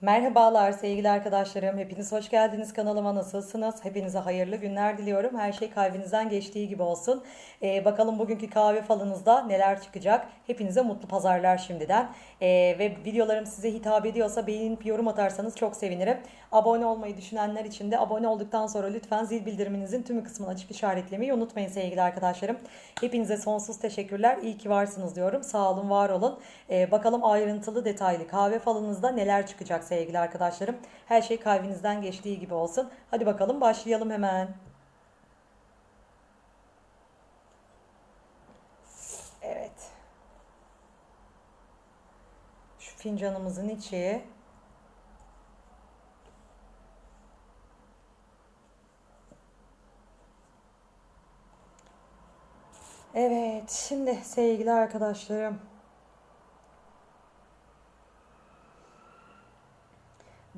Merhabalar sevgili arkadaşlarım. Hepiniz hoş geldiniz kanalıma. Nasılsınız? Hepinize hayırlı günler diliyorum. Her şey kalbinizden geçtiği gibi olsun. Ee, bakalım bugünkü kahve falınızda neler çıkacak. Hepinize mutlu pazarlar şimdiden. Ee, ve videolarım size hitap ediyorsa beğenip yorum atarsanız çok sevinirim. Abone olmayı düşünenler için de abone olduktan sonra lütfen zil bildiriminizin tümü kısmını açıp işaretlemeyi unutmayın sevgili arkadaşlarım. Hepinize sonsuz teşekkürler. İyi ki varsınız diyorum. Sağ olun, var olun. Ee, bakalım ayrıntılı detaylı kahve falınızda neler çıkacak sevgili arkadaşlarım. Her şey kalbinizden geçtiği gibi olsun. Hadi bakalım başlayalım hemen. Evet. Şu fincanımızın içi. Evet, şimdi sevgili arkadaşlarım.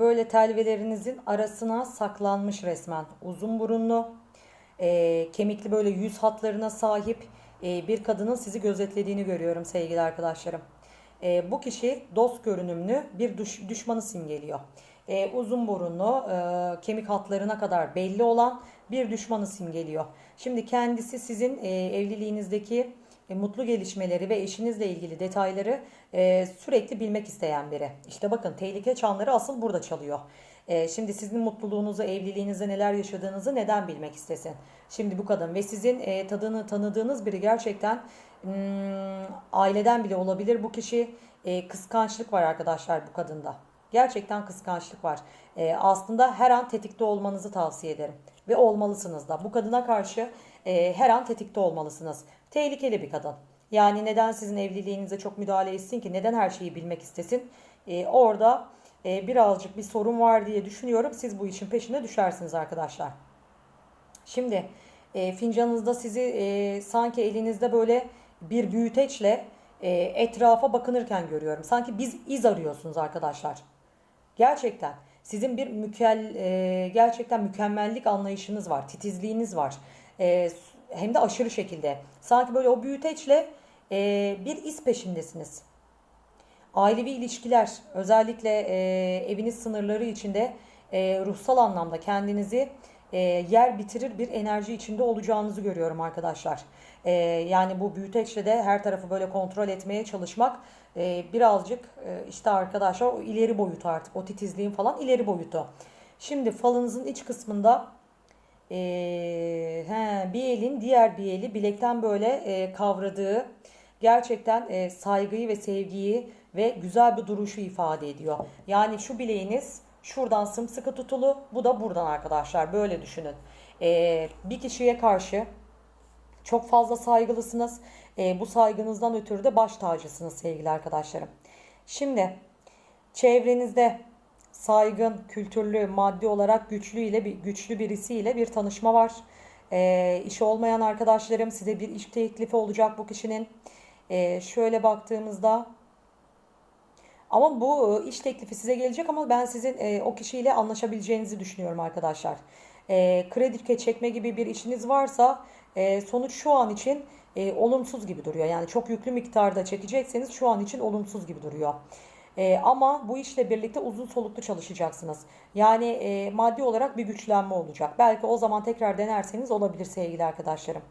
Böyle telvelerinizin arasına saklanmış resmen. Uzun burunlu, e, kemikli böyle yüz hatlarına sahip e, bir kadının sizi gözetlediğini görüyorum sevgili arkadaşlarım. E, bu kişi dost görünümlü bir düş, düşmanı simgeliyor. E, uzun burunlu, e, kemik hatlarına kadar belli olan bir düşmanı simgeliyor. Şimdi kendisi sizin e, evliliğinizdeki e, mutlu gelişmeleri ve eşinizle ilgili detayları e, sürekli bilmek isteyen biri. İşte bakın tehlike çanları asıl burada çalıyor. E, şimdi sizin mutluluğunuzu, evliliğinizde neler yaşadığınızı neden bilmek istesin? Şimdi bu kadın ve sizin tadını tanıdığınız biri gerçekten hmm, aileden bile olabilir. Bu kişi kıskançlık var arkadaşlar bu kadında. Gerçekten kıskançlık var. E, aslında her an tetikte olmanızı tavsiye ederim. Ve olmalısınız da. Bu kadına karşı e, her an tetikte olmalısınız. Tehlikeli bir kadın. Yani neden sizin evliliğinize çok müdahale etsin ki? Neden her şeyi bilmek istesin? E, orada e, birazcık bir sorun var diye düşünüyorum. Siz bu işin peşine düşersiniz arkadaşlar. Şimdi e, fincanınızda sizi e, sanki elinizde böyle bir büyüteçle e, etrafa bakınırken görüyorum. Sanki biz iz arıyorsunuz arkadaşlar. Gerçekten sizin bir mükel e, gerçekten mükemmellik anlayışınız var, titizliğiniz var. E, hem de aşırı şekilde. Sanki böyle o büyüteçle e, bir iz peşindesiniz. Ailevi ilişkiler, özellikle e, eviniz sınırları içinde e, ruhsal anlamda kendinizi e, yer bitirir bir enerji içinde olacağınızı görüyorum arkadaşlar. E, yani bu büyüteçle de her tarafı böyle kontrol etmeye çalışmak e, birazcık e, işte arkadaşlar o ileri boyutu artık o titizliğin falan ileri boyutu. Şimdi falınızın iç kısmında e, he, bir elin diğer bir eli bilekten böyle e, kavradığı gerçekten e, saygıyı ve sevgiyi ve güzel bir duruşu ifade ediyor. Yani şu bileğiniz şuradan sımsıkı tutulu, bu da buradan arkadaşlar. Böyle düşünün. E, bir kişiye karşı çok fazla saygılısınız. E, bu saygınızdan ötürü de baş tacısınız sevgili arkadaşlarım. Şimdi çevrenizde saygın, kültürlü, maddi olarak güçlü ile güçlü birisiyle bir tanışma var. E, işi olmayan arkadaşlarım size bir iş teklifi olacak bu kişinin. E, şöyle baktığımızda ama bu e, iş teklifi size gelecek ama ben sizin e, o kişiyle anlaşabileceğinizi düşünüyorum arkadaşlar. E, kredi çekme gibi bir işiniz varsa e, sonuç şu an için e, olumsuz gibi duruyor. Yani çok yüklü miktarda çekecekseniz şu an için olumsuz gibi duruyor. E, ama bu işle birlikte uzun soluklu çalışacaksınız. Yani e, maddi olarak bir güçlenme olacak. Belki o zaman tekrar denerseniz olabilir sevgili arkadaşlarım.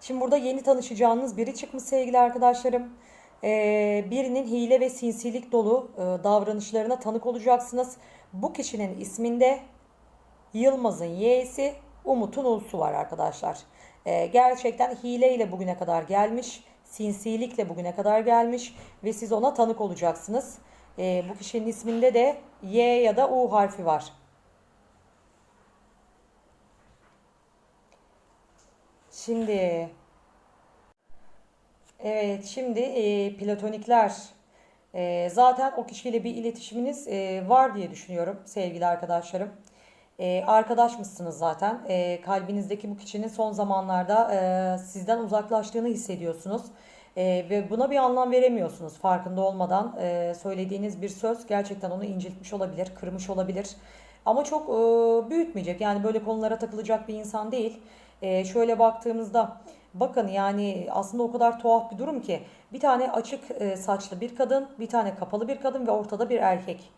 Şimdi burada yeni tanışacağınız biri çıkmış sevgili arkadaşlarım. Ee, birinin hile ve sinsilik dolu e, davranışlarına tanık olacaksınız. Bu kişinin isminde Yılmaz'ın Y'si, Umut'un U'su var arkadaşlar. Ee, gerçekten hileyle bugüne kadar gelmiş, sinsilikle bugüne kadar gelmiş ve siz ona tanık olacaksınız. Ee, bu kişinin isminde de Y ya da U harfi var. Şimdi Evet, şimdi e, platonikler e, zaten o kişiyle bir iletişiminiz e, var diye düşünüyorum sevgili arkadaşlarım. E, arkadaş mısınız zaten? E, kalbinizdeki bu kişinin son zamanlarda e, sizden uzaklaştığını hissediyorsunuz. E, ve buna bir anlam veremiyorsunuz farkında olmadan. E, söylediğiniz bir söz gerçekten onu incitmiş olabilir, kırmış olabilir. Ama çok e, büyütmeyecek yani böyle konulara takılacak bir insan değil. e, şöyle baktığımızda bakın yani aslında o kadar tuhaf bir durum ki bir tane açık e, saçlı bir kadın, bir tane kapalı bir kadın ve ortada bir erkek.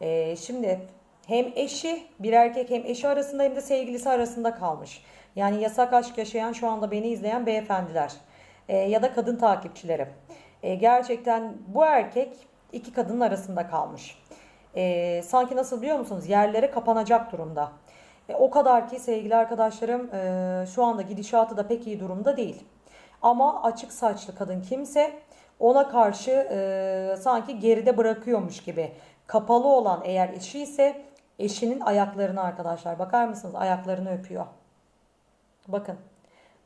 E, şimdi hem eşi bir erkek hem eşi arasında hem de sevgilisi arasında kalmış. Yani yasak aşk yaşayan şu anda beni izleyen beyefendiler e, ya da kadın takipçilerim. E, gerçekten bu erkek iki kadının arasında kalmış. Sanki nasıl biliyor musunuz? Yerlere kapanacak durumda. E, o kadar ki sevgili arkadaşlarım e, şu anda gidişatı da pek iyi durumda değil. Ama açık saçlı kadın kimse ona karşı e, sanki geride bırakıyormuş gibi. Kapalı olan eğer eşi ise eşinin ayaklarını arkadaşlar bakar mısınız? Ayaklarını öpüyor. Bakın.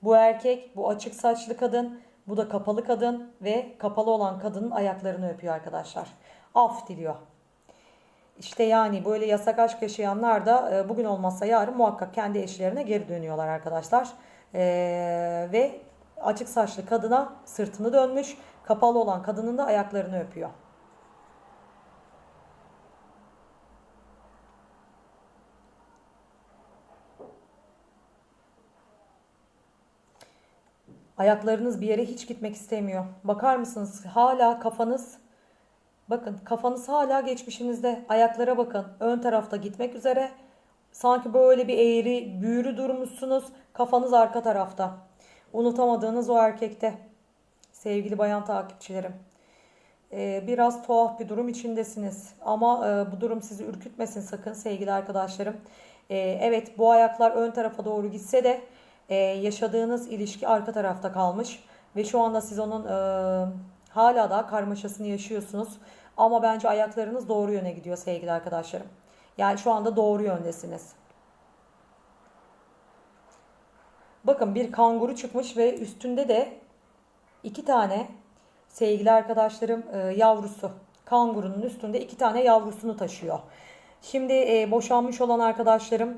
Bu erkek, bu açık saçlı kadın, bu da kapalı kadın ve kapalı olan kadının ayaklarını öpüyor arkadaşlar. Af diliyor. İşte yani böyle yasak aşk yaşayanlar da e, bugün olmazsa yarın muhakkak kendi eşlerine geri dönüyorlar arkadaşlar. Ee, ve açık saçlı kadına sırtını dönmüş, kapalı olan kadının da ayaklarını öpüyor. Ayaklarınız bir yere hiç gitmek istemiyor. Bakar mısınız? Hala kafanız bakın kafanız hala geçmişinizde. Ayaklara bakın. Ön tarafta gitmek üzere. Sanki böyle bir eğri, büğrü durmuşsunuz. Kafanız arka tarafta. Unutamadığınız o erkekte. Sevgili bayan takipçilerim. Ee, biraz tuhaf bir durum içindesiniz. Ama e, bu durum sizi ürkütmesin sakın sevgili arkadaşlarım. Ee, evet bu ayaklar ön tarafa doğru gitse de e, yaşadığınız ilişki arka tarafta kalmış. Ve şu anda siz onun e, hala daha karmaşasını yaşıyorsunuz. Ama bence ayaklarınız doğru yöne gidiyor sevgili arkadaşlarım. Yani şu anda doğru yöndesiniz. Bakın bir kanguru çıkmış ve üstünde de iki tane sevgili arkadaşlarım e, yavrusu. Kangurunun üstünde iki tane yavrusunu taşıyor. Şimdi e, boşanmış olan arkadaşlarım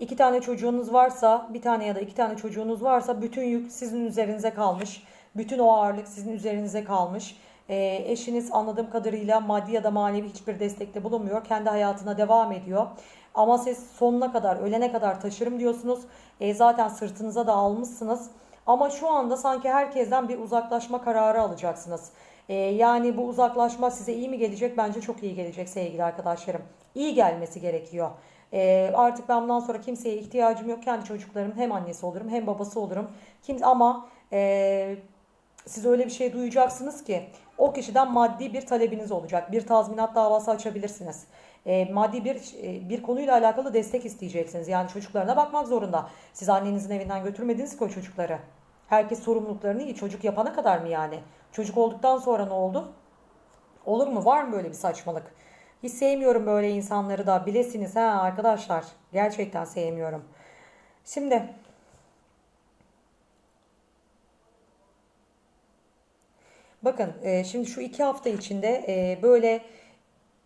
iki tane çocuğunuz varsa bir tane ya da iki tane çocuğunuz varsa bütün yük sizin üzerinize kalmış. Bütün o ağırlık sizin üzerinize kalmış. E, eşiniz anladığım kadarıyla maddi ya da manevi hiçbir destekte bulunmuyor. Kendi hayatına devam ediyor. Ama siz sonuna kadar, ölene kadar taşırım diyorsunuz. E, zaten sırtınıza da almışsınız. Ama şu anda sanki herkesten bir uzaklaşma kararı alacaksınız. E, yani bu uzaklaşma size iyi mi gelecek? Bence çok iyi gelecek sevgili arkadaşlarım. İyi gelmesi gerekiyor. E, artık ben bundan sonra kimseye ihtiyacım yok. Kendi çocuklarım hem annesi olurum hem babası olurum. Kim, ama e, siz öyle bir şey duyacaksınız ki o kişiden maddi bir talebiniz olacak. Bir tazminat davası açabilirsiniz. E, maddi bir e, bir konuyla alakalı destek isteyeceksiniz. Yani çocuklarına bakmak zorunda. Siz annenizin evinden götürmediniz ki o çocukları. Herkes sorumluluklarını iyi. Çocuk yapana kadar mı yani? Çocuk olduktan sonra ne oldu? Olur mu? Var mı böyle bir saçmalık? Hiç sevmiyorum böyle insanları da. Bilesiniz ha arkadaşlar. Gerçekten sevmiyorum. Şimdi bakın e, şimdi şu iki hafta içinde e, böyle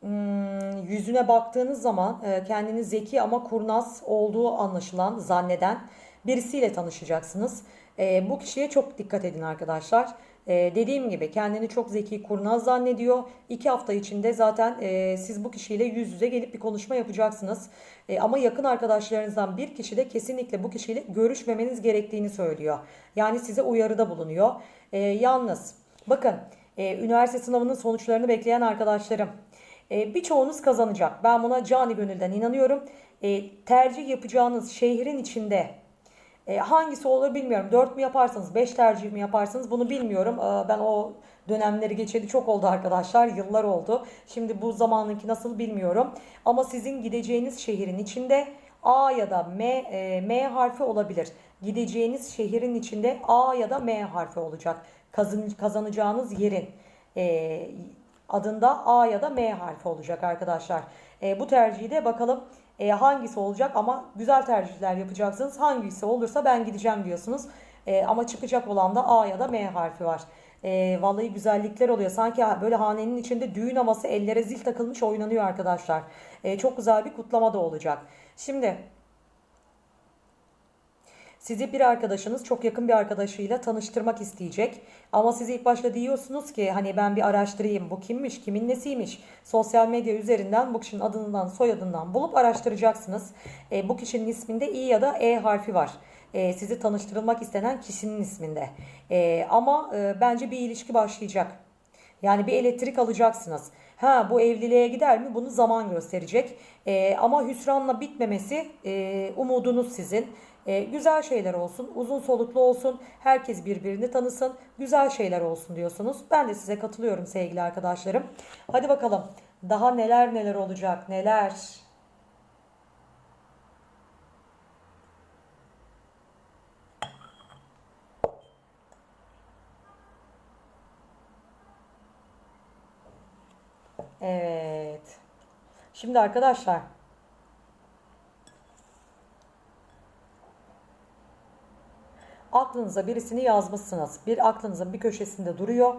hmm, yüzüne baktığınız zaman e, kendini zeki ama kurnaz olduğu anlaşılan, zanneden birisiyle tanışacaksınız. E, bu kişiye çok dikkat edin arkadaşlar. E, dediğim gibi kendini çok zeki, kurnaz zannediyor. İki hafta içinde zaten siz bu kişiyle yüz yüze gelip bir konuşma yapacaksınız. Ama yakın arkadaşlarınızdan bir kişi de kesinlikle bu kişiyle görüşmemeniz gerektiğini söylüyor. Yani size uyarıda bulunuyor. E, yalnız bakın e, üniversite sınavının sonuçlarını bekleyen arkadaşlarım. E, birçoğunuz kazanacak. Ben buna cani gönülden inanıyorum. E, tercih yapacağınız şehrin içinde e, hangisi olur bilmiyorum. 4 mü yaparsınız, 5 tercih mi yaparsınız bunu bilmiyorum. E, ben o dönemleri geçeli çok oldu arkadaşlar. Yıllar oldu. Şimdi bu zamanınki nasıl bilmiyorum. Ama sizin gideceğiniz şehrin içinde A ya da M, e, M harfi olabilir. Gideceğiniz şehrin içinde A ya da M harfi olacak. Kazan, kazanacağınız yerin e, adında A ya da M harfi olacak arkadaşlar. E, bu tercihi de bakalım e, hangisi olacak ama güzel tercihler yapacaksınız. Hangisi olursa ben gideceğim diyorsunuz. E, ama çıkacak olan da A ya da M harfi var. E, vallahi güzellikler oluyor. Sanki böyle hanenin içinde düğün havası ellere zil takılmış oynanıyor arkadaşlar. E, çok güzel bir kutlama da olacak. Şimdi sizi bir arkadaşınız çok yakın bir arkadaşıyla tanıştırmak isteyecek. Ama siz ilk başta diyorsunuz ki hani ben bir araştırayım bu kimmiş, kimin nesiymiş. Sosyal medya üzerinden bu kişinin adından, soyadından bulup araştıracaksınız. E, bu kişinin isminde İ ya da E harfi var. e, sizi tanıştırılmak istenen kişinin isminde. E, ama e, bence bir ilişki başlayacak. Yani bir elektrik alacaksınız. Ha bu evliliğe gider mi? Bunu zaman gösterecek. Ee, ama hüsranla bitmemesi e, umudunuz sizin. Ee, güzel şeyler olsun, uzun soluklu olsun, herkes birbirini tanısın, güzel şeyler olsun diyorsunuz. Ben de size katılıyorum sevgili arkadaşlarım. Hadi bakalım daha neler neler olacak, neler. Evet. Şimdi arkadaşlar aklınıza birisini yazmışsınız. Bir aklınızın bir köşesinde duruyor.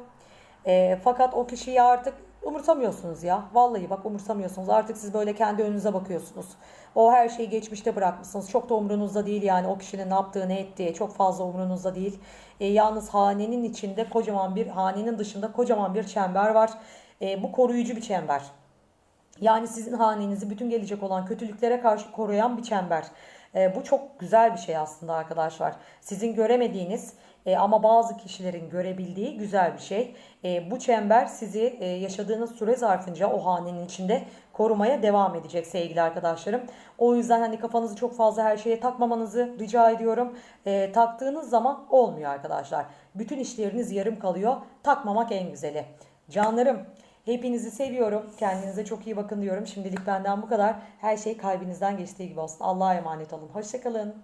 Ee, fakat o kişiyi artık umursamıyorsunuz ya. Vallahi bak umursamıyorsunuz. Artık siz böyle kendi önünüze bakıyorsunuz. O her şeyi geçmişte bırakmışsınız. Çok da umrunuzda değil yani o kişinin ne yaptığı ne ettiği çok fazla umrunuzda değil. Ee, yalnız hanenin içinde kocaman bir hanenin dışında kocaman bir çember var. Ee, bu koruyucu bir çember. Yani sizin hanenizi bütün gelecek olan kötülüklere karşı koruyan bir çember. E, bu çok güzel bir şey aslında arkadaşlar. Sizin göremediğiniz e, ama bazı kişilerin görebildiği güzel bir şey. E, bu çember sizi e, yaşadığınız süre zarfınca o hanenin içinde korumaya devam edecek sevgili arkadaşlarım. O yüzden hani kafanızı çok fazla her şeye takmamanızı rica ediyorum. E, taktığınız zaman olmuyor arkadaşlar. Bütün işleriniz yarım kalıyor. Takmamak en güzeli. Canlarım Hepinizi seviyorum. Kendinize çok iyi bakın diyorum. Şimdilik benden bu kadar. Her şey kalbinizden geçtiği gibi olsun. Allah'a emanet olun. Hoşçakalın.